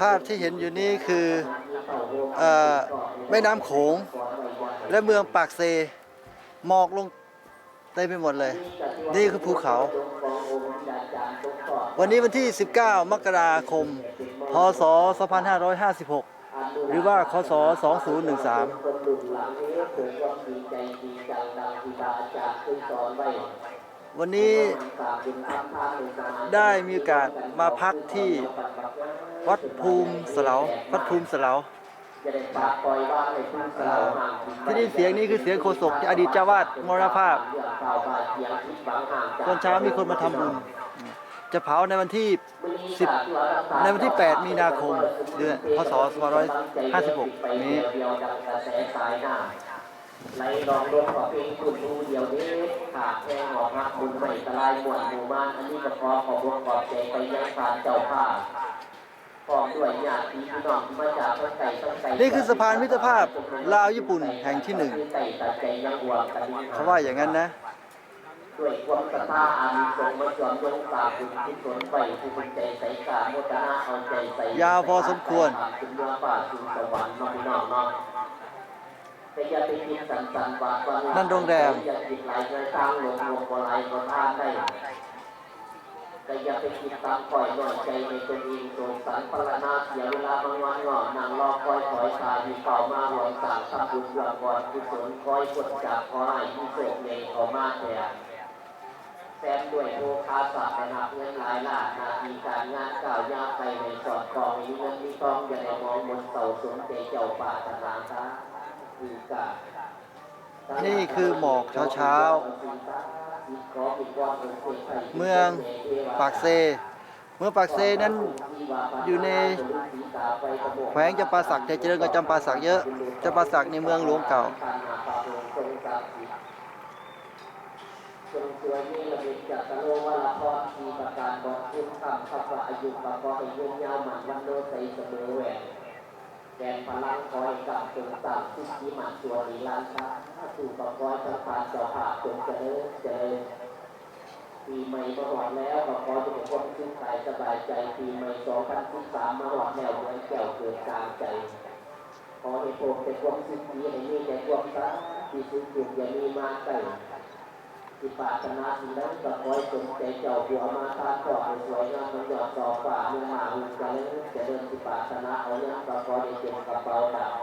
ภาพที่เห็นอยู่นี้คืออแม่น้ำโขง และเมืองปากเซหมอกลงเต็มไปหมดเลย นี่คือภูเขา วันนี้วันที่ 19 มกราคม พศ 2556 หรือว่าคศ 2013 วันนี้ได้มีโอกาสมาพักที่วัดภูมิเสลาวัดภูมิเสลาที่ได้เสียงนี้คือเสียงโฆษกอดีตเจ้าวาดมรณภาพตอนเช้ามีคนมาทำบุญจะเผาในวันที่10ในวันที่ 8 มีนาคม เดือนพศ2556 นี้ไหลลองลงขอเพลงคุณดูเดียวนี้าดแค่หอพักบุญใหม่ตรายหมวดหมู่บ้านอันนี้ก็ขอขอบวขอบใจไปยังผ่านเจ้าภาพพร้อมด้วยญาติพี่น้องที่มาจากทั้งไกลทั้งไกลนี่คือสะพานมิตรภาพลาวญี่ปุ่นแห่งที่หนึ่งไต่ตัดใจยังห่วงกันนี้เขาว่าอย่างนั้นนะด้วยความศรัทธาอานิสงส์มาจอมยงตาบุญที่สนไปผู้เป็นใจใสกาโมทนาเอาใจใสยาวพอสมควรถึงเนื้อป่าถึงสวรรค์น้องพี่น้องเนาะ นสันๆว่าว่านั่นโรงแรมอย่าคิดหลายเงินสร้างหลงลงบ่ไหลบ่ทานได้แต่อย่าไปคิดตามคอยหน่อยใจในตนเองโสงสารพลนาเสียเวลาบางวันงอนางรอคอยคอยตาอยู่เป่ามาหลงสางทำบุญเพื่อก่อนกุศลคอยกดจากคอยที่โศกในเขามาแทนแซมด้วยโอคาสาระนับเงินหลายล้านนาทีการงานก้าวยาวไปในสอดคล้องมีเงินมีทองอย่าได้มองบนเสาสนใจเจ้าป่าตนาซะคือกา นี่คือหมอกเช้าเมืองปากเซ เมืองปากเซนั้นอยู่ในแขวงจำปาสักแต่เจริญกับจำปาสักเยอะจำปาสักในเมืองหลวงเก่าเบียบจักรโลวะละพรทีประการบอกคุณคำขับว่าอายุประกอบอายุยาวมันวันโนใสเสมอแหวน แดนพลังคอยกับจงต่างทุกที่มันตัวนีลานชาสู่ประกอบสัมพันธ์เจ้าภาพจงเจริญเจริญปีใหม่มาหอดแล้วก็ขอจะเป็นคนชื่นใจสบายใจปีใหม่2013มมาหอดแล้วเหมือนแก้วเกิดกลางใจขอให้ผมเป็นความสุขดีให้มีแต่ความสาที่สุขสุขอย่ามีมาใกล้ ที่ปรารถนาสีนั้นก็ขอยสมใจเจ้าหัวมาตานก่อนสวยงามมันหยอดต่อฝ่ามือหาหุ่นจะเล่นจะเดินที่ปรารถนาเอาเนี่ยก็ขอได้เก็บกระเป๋าดาว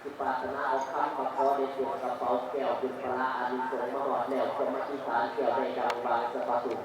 ที่ปรารถนาเอาคำก็ขอได้เก็บกระเป๋าแก้วเป็นพระอานิสงส์มาหอดแล้วสมาธิฐานแก้วในกลางบางสะพาสุข